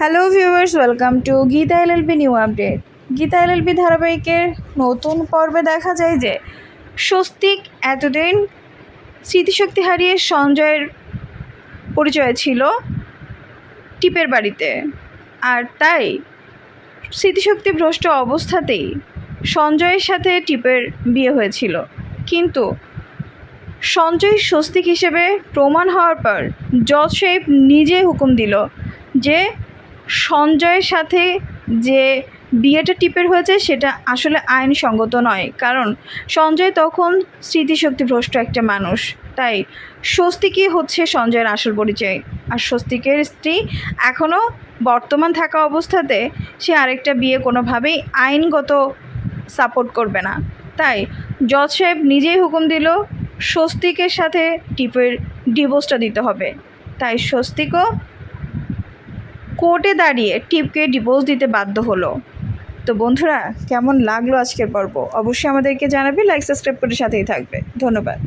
Hello viewers welcome to Geeta L LLB new update Geeta L LLB ধারাবাহিকের নতুন পর্বে দেখা যায় যে স্বস্তিক এতদিন স্মৃতিশক্তি হারিয়ে সঞ্জয়ের পরিচয় ছিল টিপের বাড়িতে। আর তাই স্মৃতিশক্তি ভ্রষ্ট অবস্থাতেই সঞ্জয়ের সাথে টিপের বিয়ে হয়েছিল। কিন্তু সঞ্জয় স্বস্তিক হিসেবে প্রমাণ হওয়ার পর জজ সাহেব নিজে হুকুম দিল যে সঞ্জয়ের সাথে যে বিয়েটা টিপের হয়েছে, সেটা আসলে আইনসঙ্গত নয়। কারণ সঞ্জয় তখন স্মৃতিশক্তিভ্রষ্ট একটা মানুষ। তাই স্বস্তিকই হচ্ছে সঞ্জয়ের আসল পরিচয়। আর স্বস্তিকের স্ত্রী এখনও বর্তমান থাকা অবস্থাতে সে আরেকটা বিয়ে কোনোভাবেই আইনগত সাপোর্ট করবে না। তাই জজ সাহেব নিজেই হুকুম দিল, স্বস্তিকের সাথে টিপের ডিভোর্সটা দিতে হবে। তাই স্বস্তিকও কোর্টে দাঁড়িয়ে টিপকে ডিভোর্স দিতে বাধ্য হলো। তো বন্ধুরা, কেমন লাগল আজকের পর্ব? অবশ্যই আমাদেরকে জানাবে লাইক সাবস্ক্রাইব করে সাথেই থাকবে। ধন্যবাদ।